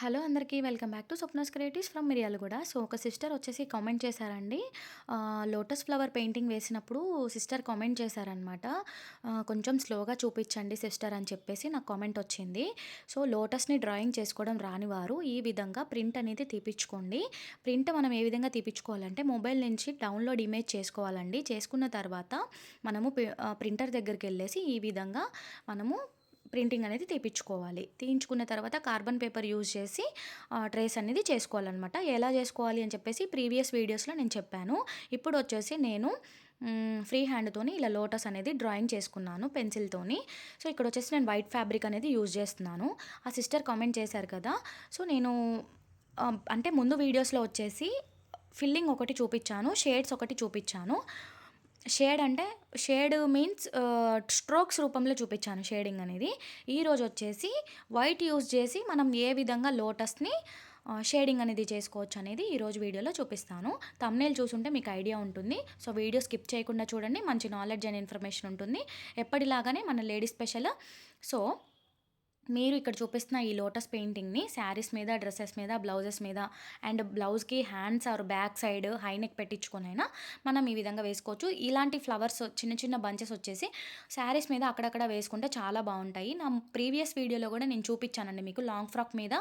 Hello అందరికీ welcome back to Swapna's creatives from Miryalaguda so ఒక sister వచ్చేసి comment చేశారండి. లోటస్ ఫ్లవర్ పెయింటింగ్ వేసినప్పుడు సిస్టర్ కామెంట్ చేశారనమాట కొంచెం స్లోగా చూపించండి సిస్టర్ అని చెప్పేసి నాకు కామెంట్ వచ్చింది. సో లోటస్ని డ్రాయింగ్ చేసుకోవడం రాని వారు ఈ విధంగా ప్రింట్ అనేది తీపించుకోండి ప్రింట్ మనం ఏ విధంగా తీపించుకోవాలంటే మొబైల్ నుంచి డౌన్లోడ్ ఇమేజ్ చేసుకోవాలండి. చేసుకున్న తర్వాత మనము ప్రింటర్ దగ్గరికి వెళ్ళేసి ఈ విధంగా మనము ప్రింటింగ్ అనేది తీపించుకోవాలి తీయించుకున్న తర్వాత కార్బన్ పేపర్ యూజ్ చేసి ట్రేస్ అనేది చేసుకోవాలన్నమాట. ఎలా చేసుకోవాలి అని చెప్పేసి ప్రీవియస్ వీడియోస్లో నేను చెప్పాను. ఇప్పుడు వచ్చేసి నేను ఫ్రీ హ్యాండ్తోని ఇలా లోటస్ అనేది డ్రాయింగ్ చేసుకున్నాను పెన్సిల్తోని. సో ఇక్కడ వచ్చేసి నేను వైట్ ఫ్యాబ్రిక్ అనేది యూజ్ చేస్తున్నాను. ఆ సిస్టర్ కామెంట్ చేశారు కదా. సో నేను అంటే ముందు వీడియోస్లో వచ్చేసి ఫిల్లింగ్ ఒకటి చూపించాను షేడ్స్ ఒకటి చూపించాను షేడ్ అంటే షేడ్ మీన్స్ స్ట్రోక్స్ రూపంలో చూపించాను షేడింగ్ అనేది. ఈరోజు వచ్చేసి వైట్ యూజ్ చేసి మనం ఏ విధంగా లోటస్ని షేడింగ్ అనేది చేసుకోవచ్చు అనేది ఈరోజు వీడియోలో చూపిస్తాను. తమ్నేల్ చూసుంటే మీకు ఐడియా ఉంటుంది. సో వీడియో స్కిప్ చేయకుండా చూడండి. మంచి నాలెడ్జ్ అండ్ ఇన్ఫర్మేషన్ ఉంటుంది. ఎప్పటిలాగానే మన లేడీ స్పెషల్. సో మీరు ఇక్కడ చూపిస్తున్న ఈ లోటస్ పెయింటింగ్ని శారీస్ మీద డ్రెస్సెస్ మీద బ్లౌజెస్ మీద అండ్ బ్లౌజ్కి hands or back side high neck పెట్టించుకునైనా మనం ఈ విధంగా వేసుకోవచ్చు. ఇలాంటి ఫ్లవర్స్ చిన్న చిన్న బంచెస్ వచ్చేసి శారీస్ మీద అక్కడక్కడ వేసుకుంటే చాలా బాగుంటాయి. నా ప్రీవియస్ వీడియోలో కూడా నేను చూపించానండి మీకు లాంగ్ ఫ్రాక్ మీద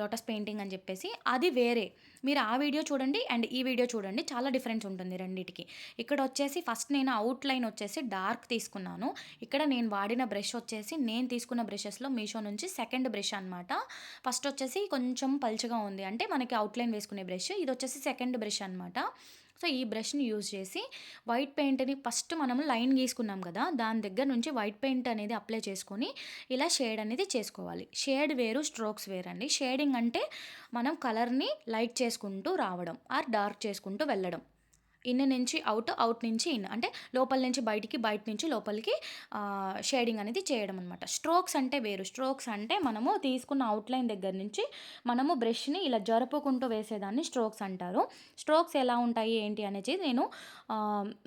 లోటస్ పెయింటింగ్ అని చెప్పేసి. అది వేరే. మీరు ఆ వీడియో చూడండి అండ్ ఈ వీడియో చూడండి. చాలా డిఫరెన్స్ ఉంటుంది రెండింటికి. ఇక్కడ వచ్చేసి ఫస్ట్ నేను అవుట్ లైన్ వచ్చేసి డార్క్ తీసుకున్నాను. ఇక్కడ నేను వాడిన బ్రష్ వచ్చేసి నేను తీసుకున్న బ్రషెస్లో మీషో నుంచి సెకండ్ బ్రష్ అనమాట ఫస్ట్ వచ్చేసి కొంచెం పల్చగా ఉంది. అంటే మనకి అవుట్లైన్ వేసుకునే బ్రష్ ఇది వచ్చేసి సెకండ్ బ్రష్ అనమాట సో ఈ బ్రష్ని యూజ్ చేసి వైట్ పెయింట్ని ఫస్ట్ మనం లైన్ గీసుకున్నాం కదా దాని దగ్గర నుంచి వైట్ పెయింట్ అనేది అప్లై చేసుకొని ఇలా షేడ్ అనేది చేసుకోవాలి. షేడ్ వేరు స్ట్రోక్స్ వేరండి. అండి షేడింగ్ అంటే మనం కలర్ని లైట్ చేసుకుంటూ రావడం ఆర్ డార్క్ చేసుకుంటూ వెళ్ళడం. ఇన్ నుంచి అవుట్ అవుట్ నుంచి ఇన్. అంటే లోపల నుంచి బయటికి బయట నుంచి లోపలికి షేడింగ్ అనేది చేయడం అనమాట స్ట్రోక్స్ అంటే వేరు. స్ట్రోక్స్ అంటే మనము తీసుకున్న అవుట్లైన్ దగ్గర నుంచి మనము బ్రష్ని ఇలా జరుపుకుంటూ వేసేదాన్ని స్ట్రోక్స్ అంటారు. స్ట్రోక్స్ ఎలా ఉంటాయి ఏంటి అనేది నేను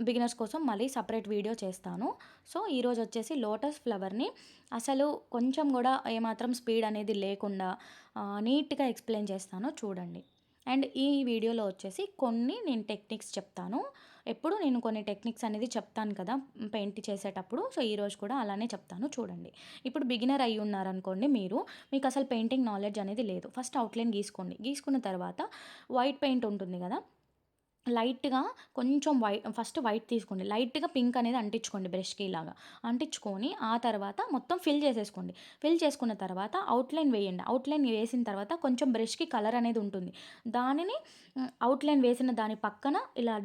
బిగినర్స్ కోసం మళ్ళీ సపరేట్ వీడియో చేస్తాను. సో ఈరోజు వచ్చేసి లోటస్ ఫ్లవర్ని అసలు కొంచెం కూడా ఏమాత్రం స్పీడ్ అనేది లేకుండా నీట్గా ఎక్స్ప్లెయిన్ చేస్తాను. చూడండి. అండ్ ఈ వీడియోలో వచ్చేసి కొన్ని నేను టెక్నిక్స్ చెప్తాను. ఎప్పుడు నేను కొన్ని టెక్నిక్స్ అనేది చెప్తాను కదా పెయింట్ చేసేటప్పుడు. సో ఈరోజు కూడా అలానే చెప్తాను. చూడండి. ఇప్పుడు బిగినర్ అయి ఉన్నారనుకోండి మీరు మీకు అసలు పెయింటింగ్ నాలెడ్జ్ అనేది లేదు. First outline గీసుకోండి. గీసుకున్న తర్వాత వైట్ పెయింట్ ఉంటుంది కదా లైట్గా కొంచెం వైట్ ఫస్ట్ వైట్ తీసుకోండి. లైట్గా పింక్ అనేది అంటించుకోండి బ్రష్కి ఇలాగా. అంటించుకొని ఆ తర్వాత మొత్తం ఫిల్ చేసేసుకోండి. ఫిల్ చేసుకున్న తర్వాత అవుట్లైన్ వేయండి. అవుట్లైన్ వేసిన తర్వాత కొంచెం బ్రష్కి కలర్ అనేది ఉంటుంది. దానిని అవుట్లైన్ వేసిన దాని పక్కన ఇలా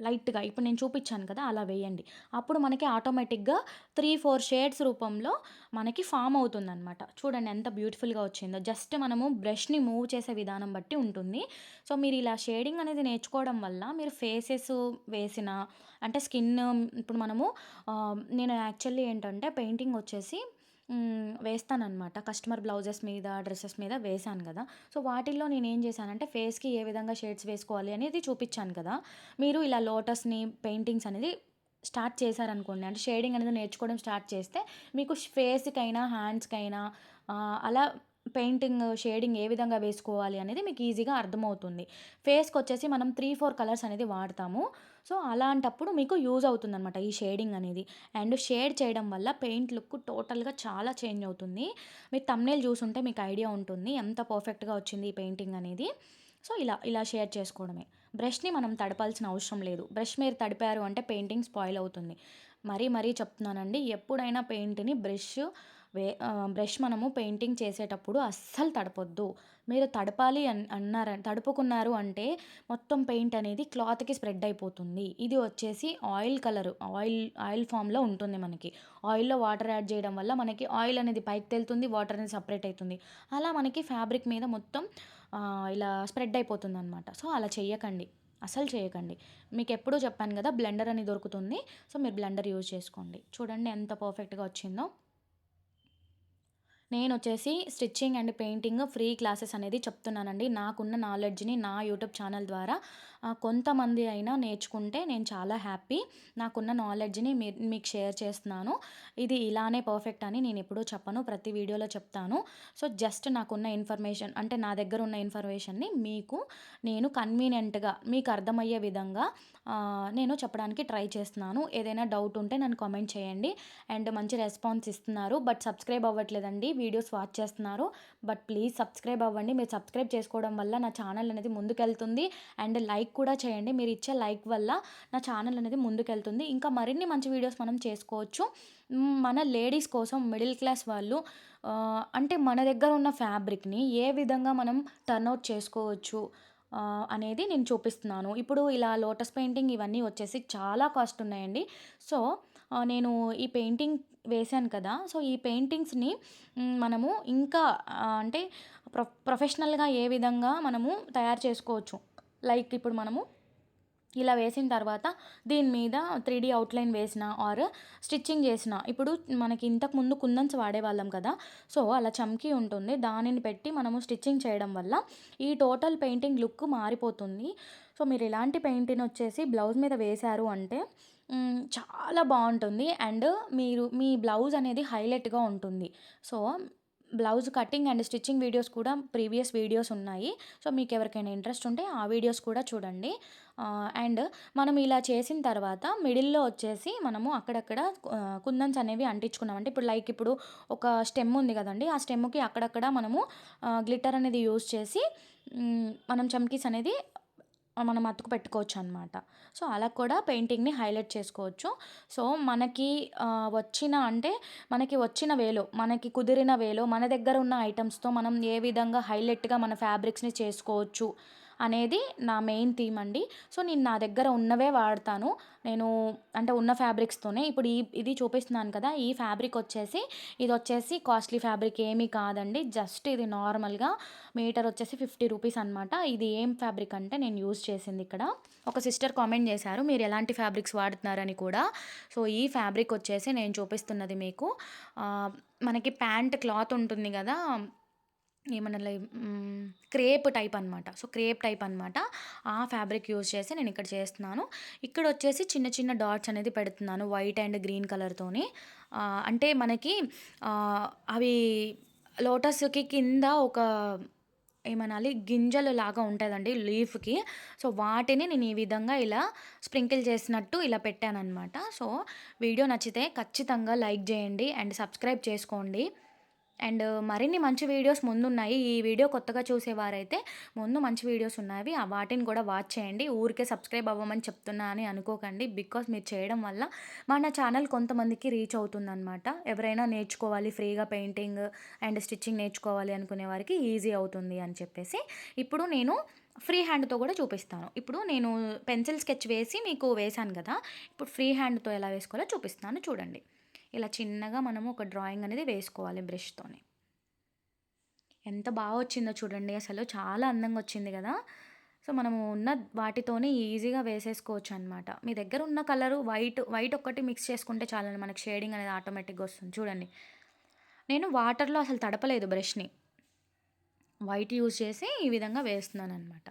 లైట్గా ఇప్పుడు నేను చూపించాను కదా అలా వేయండి. అప్పుడు మనకి ఆటోమేటిక్గా త్రీ ఫోర్ షేడ్స్ రూపంలో మనకి ఫామ్ అవుతుందన్నమాట. చూడండి ఎంత బ్యూటిఫుల్గా వచ్చిందో. జస్ట్ మనము బ్రష్ని మూవ్ చేసే విధానం బట్టి ఉంటుంది. సో మీరు ఇలా షేడింగ్ అనేది నేర్చుకోవడం వల్ల మీరు ఫేసెస్ వేసిన అంటే స్కిన్ ఇప్పుడు మనము నేను యాక్చువల్లీ ఏంటంటే పెయింటింగ్ వచ్చేసి వేస్తానన్నమాట. కస్టమర్ బ్లౌజెస్ మీద డ్రెస్సెస్ మీద వేశాను కదా. సో వాటిల్లో నేను ఏం చేశానంటే ఫేస్కి ఏ విధంగా షేడ్స్ వేసుకోవాలి అనేది చూపించాను కదా. మీరు ఇలా లోటస్ని పెయింటింగ్స్ అనేది స్టార్ట్ చేశారనుకోండి అంటే షేడింగ్ అనేది నేర్చుకోవడం స్టార్ట్ చేస్తే మీకు ఫేస్కైనా హ్యాండ్స్కైనా అలా పెయింటింగ్ షేడింగ్ ఏ విధంగా వేసుకోవాలి అనేది మీకు ఈజీగా అర్థమవుతుంది. ఫేస్కి వచ్చేసి మనం త్రీ ఫోర్ కలర్స్ అనేది వాడతాము. సో అలాంటప్పుడు మీకు యూజ్ అవుతుంది అనమాట ఈ షేడింగ్ అనేది. అండ్ షేడ్ చేయడం వల్ల పెయింట్ లుక్ టోటల్గా చాలా చేంజ్ అవుతుంది. మీరు తమ్నేల్ చూసుంటే మీకు ఐడియా ఉంటుంది ఎంత పర్ఫెక్ట్గా వచ్చింది ఈ పెయింటింగ్ అనేది. సో ఇలా ఇలా షేర్ చేసుకోవడమే. బ్రష్ని మనం తడపాల్సిన అవసరం లేదు. బ్రష్ మీరు తడిపారు అంటే పెయింటింగ్ స్పాయిల్ అవుతుంది. మరీ మరీ చెప్తున్నానండి ఎప్పుడైనా పెయింట్ని బ్రష్ వే బ్రష్ మనము పెయింటింగ్ చేసేటప్పుడు అస్సలు తడపొద్దు. మీరు తడపాలి అన్ అన్నారు తడుపుకున్నారు అంటే మొత్తం పెయింట్ అనేది క్లాత్కి స్ప్రెడ్ అయిపోతుంది. ఇది వచ్చేసి ఆయిల్ కలర్ ఆయిల్ ఆయిల్ ఫామ్లో ఉంటుంది మనకి. ఆయిల్లో వాటర్ యాడ్ చేయడం వల్ల మనకి ఆయిల్ అనేది పైకి తెలుతుంది వాటర్ అనేది సపరేట్ అవుతుంది అలా మనకి ఫ్యాబ్రిక్ మీద మొత్తం ఇలా స్ప్రెడ్ అయిపోతుంది అనమాట సో అలా చేయకండి అసలు చేయకండి మీకు ఎప్పుడూ చెప్పాను కదా బ్లెండర్ అని దొరుకుతుంది. సో మీరు బ్లెండర్ యూజ్ చేసుకోండి. చూడండి ఎంత పర్ఫెక్ట్గా వచ్చిందో. నేను వచ్చేసి stitching and painting free classes అనేది చెప్తున్నానండి. నాకున్న నాలెడ్జ్ని నా యూట్యూబ్ ఛానల్ ద్వారా కొంతమంది అయినా నేర్చుకుంటే నేను చాలా హ్యాపీ. నాకున్న నాలెడ్జ్‌ని మీ మీకు షేర్ చేస్తున్నాను. ఇది ఇలానే పర్ఫెక్ట్ అని నేను ఎప్పుడూ చెప్పను. ప్రతి వీడియోలో చెప్తాను. సో, జస్ట్ నాకున్న ఇన్ఫర్మేషన్ అంటే నా దగ్గర ఉన్న ఇన్ఫర్మేషన్‌ని మీకు నేను కన్వీనియంట్‌గా మీకు అర్థమయ్యే విధంగా నేను చెప్పడానికి ట్రై చేస్తున్నాను. ఏదైనా డౌట్ ఉంటే నన్ను కామెంట్ చేయండి. అండ్ మంచి రెస్పాన్స్ ఇస్తున్నారు. బట్ సబ్స్క్రైబ్ అవ్వట్లేదండి. వీడియోస్ వాచ్ చేస్తున్నారు. బట్ ప్లీజ్ సబ్స్క్రైబ్ అవ్వండి. మీరు సబ్స్క్రైబ్ చేసుకోవడం వల్ల నా ఛానల్ అనేది ముందుకెళ్తుంది. అండ్ లైక్ కూడా చేయండి. మీరు ఇచ్చే లైక్ వల్ల నా ఛానల్ అనేది ముందుకెళ్తుంది. ఇంకా మరిన్ని మంచి వీడియోస్ మనం చేసుకోవచ్చు. మన లేడీస్ కోసం మిడిల్ క్లాస్ వాళ్ళు అంటే మన దగ్గర ఉన్న ఫ్యాబ్రిక్‌ని ఏ విధంగా మనం టర్న్అవుట్ చేసుకోవచ్చు అనేది నేను చూపిస్తున్నాను. ఇప్పుడు ఇలా లోటస్ పెయింటింగ్ ఇవన్నీ వచ్చేసి చాలా కాస్ట్ ఉన్నాయండి. సో, నేను ఈ పెయింటింగ్ వేశాను కదా! సో, ఈ పెయింటింగ్స్‌ని మనము ఇంకా అంటే ప్రొ ప్రొఫెషనల్‌గా ఏ విధంగా మనము తయారు చేసుకోవచ్చు. లైక్ ఇప్పుడు మనము ఇలా వేసిన తర్వాత దీని మీద త్రీ డీ అవుట్‌లైన్ వేసిన ఆర్ స్టిచ్చింగ్ చేసిన ఇప్పుడు మనకి ఇంతకుముందు కుందన్స్ వాడేవాళ్ళం కదా! సో, అలా చమ్కీ ఉంటుంది. దానిని పెట్టి మనము స్టిచ్చింగ్ చేయడం వల్ల ఈ టోటల్ పెయింటింగ్ లుక్ మారిపోతుంది. సో, మీరు ఇలాంటి పెయింటింగ్ వచ్చేసి బ్లౌజ్ మీద వేశారు అంటే చాలా బాగుంటుంది అండ్ మీరు మీ బ్లౌజ్ అనేది హైలైట్‌గా ఉంటుంది. So, blouse cutting and stitching videos కూడా ప్రీవియస్ వీడియోస్ ఉన్నాయి. సో, మీకు ఎవరికైనా ఇంట్రెస్ట్ ఉంటే ఆ వీడియోస్ కూడా చూడండి. అండ్ మనం ఇలా చేసిన తర్వాత మిడిల్‌లో వచ్చేసి మనము అక్కడక్కడ కుందన్స్ అనేవి అంటించుకున్నాం. అంటే ఇప్పుడు లైక్ ఇప్పుడు ఒక స్టెమ్ ఉంది కదండి ఆ స్టెమ్‌కి అక్కడక్కడ మనము గ్లిటర్ గ్లిట్టర్ అనేది యూజ్ చేసి మనం చమ్కీస్ అనేది మనం అతుకు పెట్టుకోవచ్చు అనమాట సో, అలా కూడా పెయింటింగ్‌ని హైలైట్ చేసుకోవచ్చు. సో, మనకి వచ్చిన అంటే మనకి వచ్చిన వేలో, మనకి కుదిరిన వేలో మన దగ్గర ఉన్న ఐటమ్స్తో మనం ఏ విధంగా హైలైట్‌గా మన ఫ్యాబ్రిక్స్‌ని చేసుకోవచ్చు అనేది నా మెయిన్ థీమ్ అండి. సో, నేను నా దగ్గర ఉన్నవే వాడతాను. నేను అంటే ఉన్న ఫ్యాబ్రిక్స్‌తోనే ఇప్పుడు ఈ ఇది చూపిస్తున్నాను కదా! ఈ ఫ్యాబ్రిక్ వచ్చేసి ఇది వచ్చేసి కాస్ట్‌లీ ఫ్యాబ్రిక్ ఏమీ కాదండి. జస్ట్ ఇది నార్మల్‌గా మీటర్ వచ్చేసి 50 రూపీస్ అనమాట. ఇది ఏం ఫ్యాబ్రిక్ అంటే నేను యూజ్ చేసింది ఇక్కడ. ఒక సిస్టర్ కామెంట్ చేశారు. మీరు ఎలాంటి ఫ్యాబ్రిక్స్ వాడుతున్నారని కూడా. సో, ఈ ఫ్యాబ్రిక్ వచ్చేసి నేను చూపిస్తున్నది మీకు మనకి ప్యాంట్ క్లాత్ ఉంటుంది కదా! ఏమనాలి క్రేప్ టైప్ అనమాట. సో, క్రేప్ టైప్ అనమాట. ఆ ఫ్యాబ్రిక్ యూజ్ చేసి నేను ఇక్కడ చేస్తున్నాను. ఇక్కడ వచ్చేసి చిన్న చిన్న డాట్స్ అనేది పెడుతున్నాను. వైట్ అండ్ గ్రీన్ కలర్‌తోని. అంటే మనకి అవి లోటస్‌కి కింద ఒక ఏమనాలి గింజలు లాగా ఉంటుందండి లీఫ్‌కి. సో, వాటిని నేను ఈ విధంగా ఇలా స్ప్రింకిల్ చేసినట్టు ఇలా పెట్టానమాట సో, వీడియో నచ్చితే ఖచ్చితంగా లైక్ చేయండి అండ్ సబ్స్క్రైబ్ చేసుకోండి. అండ్ మరిన్ని మంచి వీడియోస్ ముందున్నాయి. ఈ వీడియో కొత్తగా చూసేవారైతే ముందు మంచి వీడియోస్ ఉన్నవి. ఆ వాటిని కూడా వాచ్ చేయండి. ఊరికే సబ్స్క్రైబ్ అవ్వమని చెప్తున్నా అని అనుకోకండి. బికాస్ మీరు చేయడం వల్ల మన ఛానల్ కొంతమందికి రీచ్ అవుతుందనమాట. ఎవరైనా నేర్చుకోవాలి ఫ్రీగా పెయింటింగ్ అండ్ స్టిచ్చింగ్ నేర్చుకోవాలి అనుకునే వారికి ఈజీ అవుతుంది అని చెప్పేసి ఇప్పుడు నేను ఫ్రీ హ్యాండ్‌తో కూడా చూపిస్తాను. ఇప్పుడు నేను పెన్సిల్ స్కెచ్ వేసి మీకు వేశాను కదా! ఇప్పుడు ఫ్రీ హ్యాండ్‌తో ఎలా వేసుకోవాలో చూపిస్తాను చూడండి. ఇలా చిన్నగా మనము ఒక డ్రాయింగ్ అనేది వేసుకోవాలి బ్రష్‌తోని. ఎంత బాగా వచ్చిందో చూడండి అసలు. చాలా అందంగా వచ్చింది కదా! సో, మనము ఉన్న వాటితోనే ఈజీగా వేసేసుకోవచ్చు అనమాట మీ దగ్గర ఉన్న కలరు వైట్, వైట్ ఒక్కటి మిక్స్ చేసుకుంటే చాలండి మనకి షేడింగ్ అనేది ఆటోమేటిక్‌గా వస్తుంది. చూడండి. నేను వాటర్‌లో అసలు తడపలేదు బ్రష్‌ని. వైట్ యూజ్ చేసి ఈ విధంగా వేస్తున్నాను అనమాట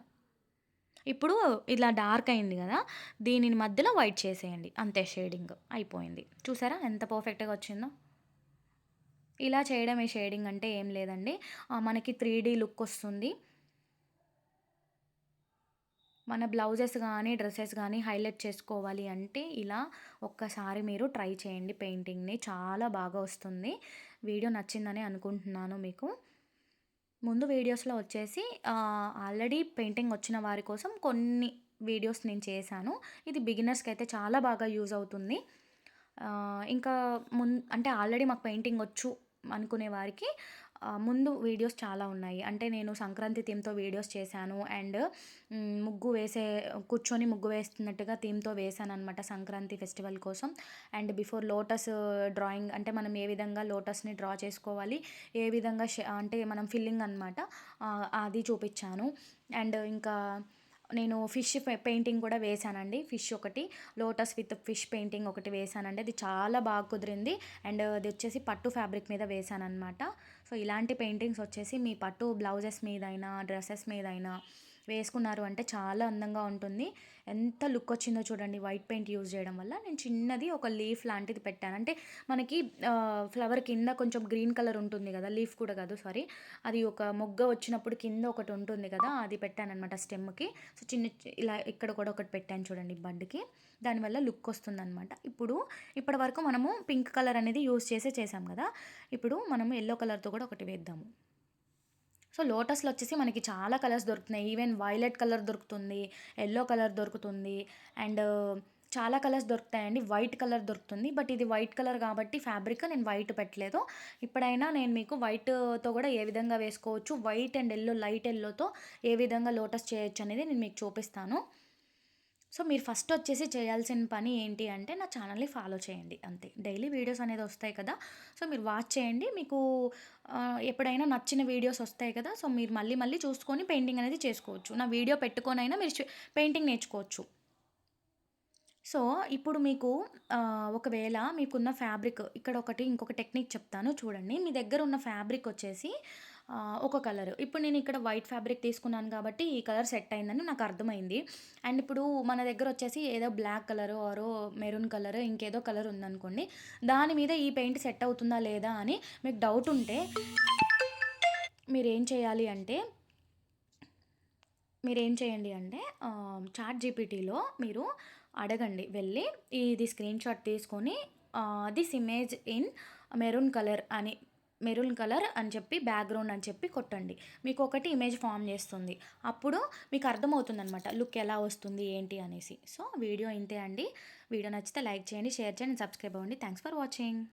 ఇప్పుడు ఇలా డార్క్ అయింది కదా! దీనిని మధ్యలో వైట్ చేసేయండి. అంతే షేడింగ్ అయిపోయింది. చూసారా ఎంత పర్ఫెక్ట్‌గా వచ్చిందో? ఇలా చేయడం ఈ షేడింగ్ అంటే ఏం లేదండి. మనకి త్రీ లుక్ వస్తుంది. మన బ్లౌజెస్ కానీ డ్రెస్సెస్ కానీ హైలైట్ చేసుకోవాలి అంటే ఇలా ఒక్కసారి మీరు ట్రై చేయండి పెయింటింగ్‌ని. చాలా బాగా వస్తుంది. వీడియో నచ్చిందని అనుకుంటున్నాను మీకు. ముందు వీడియోస్‌లో వచ్చేసి ఆల్రెడీ పెయింటింగ్ వచ్చిన వారి కోసం కొన్ని వీడియోస్ నేను చేశాను. ఇది బిగినర్స్కి అయితే చాలా బాగా యూజ్ అవుతుంది. ఇంకా మున్ అంటే ఆల్రెడీ మాకు పెయింటింగ్ వచ్చు అనుకునే వారికి ముందు వీడియోస్ చాలా ఉన్నాయి. అంటే నేను సంక్రాంతి థీమ్‌తో వీడియోస్ చేశాను. అండ్ ముగ్గు వేసే కూర్చొని ముగ్గు వేస్తున్నట్టుగా థీమ్‌తో వేశాననమాట సంక్రాంతి ఫెస్టివల్ కోసం. అండ్ బిఫోర్ లోటస్ డ్రాయింగ్ అంటే మనం ఏ విధంగా లోటస్‌ని డ్రా చేసుకోవాలి, ఏ విధంగా అంటే మనం ఫిల్లింగ్ అనమాట. అది చూపించాను అండ్ ఇంకా నేను ఫిష్ పెయింటింగ్ కూడా వేశానండి. ఫిష్ ఒకటి లోటస్ విత్ ఫిష్ పెయింటింగ్ ఒకటి వేశానండి. అది చాలా బాగా కుదిరింది. అండ్ అది వచ్చేసి పట్టు ఫ్యాబ్రిక్ మీద వేశాననమాట. సో, ఇలాంటి పెయింటింగ్స్ వచ్చేసి మీ పట్టు బ్లౌజెస్ మీదైనా, డ్రెస్సెస్ మీదైనా వేసుకున్నారు అంటే చాలా అందంగా ఉంటుంది. ఎంత లుక్ వచ్చిందో చూడండి వైట్ పెయింట్ యూజ్ చేయడం వల్ల. నేను చిన్నది ఒక లీఫ్ లాంటిది పెట్టాను. అంటే మనకి ఫ్లవర్ కింద కొంచెం గ్రీన్ కలర్ ఉంటుంది కదా లీఫ్ కూడా కాదు సారీ. అది ఒక మొగ్గ వచ్చినప్పుడు కింద ఒకటి ఉంటుంది కదా అది పెట్టాను అనమాట స్టెమ్కి. సో చిన్న ఇలా ఇక్కడ కూడా ఒకటి పెట్టాను చూడండి బడ్కి. దానివల్ల లుక్ వస్తుందన్నమాట. ఇప్పుడు ఇప్పటి వరకు మనము పింక్ కలర్ అనేది యూస్ చేసే చేసాం కదా. ఇప్పుడు మనము ఎల్లో కలర్తో కూడా ఒకటి వేద్దాము. సో లోటస్లో వచ్చేసి మనకి చాలా కలర్స్ దొరుకుతున్నాయి. ఈవెన్ వైలెట్ కలర్ దొరుకుతుంది ఎల్లో కలర్ దొరుకుతుంది అండ్ చాలా కలర్స్ దొరుకుతాయండి. వైట్ కలర్ దొరుకుతుంది. బట్ ఇది వైట్ కలర్ కాబట్టి ఫ్యాబ్రిక్ నేను వైట్ పెట్టలేదు. ఇప్పుడైనా నేను మీకు వైట్తో కూడా ఏ విధంగా వేసుకోవచ్చు వైట్ అండ్ ఎల్లో లైట్ ఎల్లోతో ఏ విధంగా లోటస్ చేయొచ్చు అనేది నేను మీకు చూపిస్తాను. సో మీరు ఫస్ట్ వచ్చేసి చేయాల్సిన పని ఏంటి అంటే నా ఛానల్ని ఫాలో చేయండి అంతే. డైలీ వీడియోస్ అనేది వస్తాయి కదా సో మీరు వాచ్ చేయండి. మీకు ఎప్పుడైనా నచ్చిన వీడియోస్ వస్తాయి కదా సో మీరు మళ్ళీ మళ్ళీ చూసుకొని పెయింటింగ్ అనేది చేసుకోవచ్చు. నా వీడియో పెట్టుకొనైనా మీరు పెయింటింగ్ నేర్చుకోవచ్చు. సో ఇప్పుడు మీకు ఒకవేళ మీకున్న ఫ్యాబ్రిక్ ఇక్కడ ఒకటి ఇంకొక టెక్నిక్ చెప్తాను చూడండి. మీ దగ్గర ఉన్న ఫ్యాబ్రిక్ వచ్చేసి ఒక కలర్. ఇప్పుడు నేను ఇక్కడ వైట్ ఫ్యాబ్రిక్ తీసుకున్నాను కాబట్టి ఈ కలర్ సెట్ అయిందని నాకు అర్థమైంది. అండ్ ఇప్పుడు మన దగ్గర వచ్చేసి ఏదో black colour or maroon colour ఇంకేదో కలర్ ఉందనుకోండి దాని మీద ఈ పెయింట్ సెట్ అవుతుందా లేదా అని మీకు డౌట్ ఉంటే మీరు ఏం చేయాలి అంటే మీరు ఏం చేయండి అంటే చాట్ జీపీటీలో మీరు అడగండి. వెళ్ళి ఇది స్క్రీన్ షాట్ తీసుకొని this image in maroon colour అని మెరూన్ కలర్ అని చెప్పి బ్యాక్గ్రౌండ్ అని చెప్పి కొట్టండి. మీకు ఒకటి ఇమేజ్ ఫామ్ చేస్తుంది. అప్పుడు మీకు అర్థమవుతుంది అనమాట లుక్ ఎలా వస్తుంది ఏంటి అనేసి. సో వీడియో ఇంతే అండి. వీడియో నచ్చితే లైక్ చేయండి షేర్ చేయండి సబ్స్క్రైబ్ అవ్వండి. Thanks for watching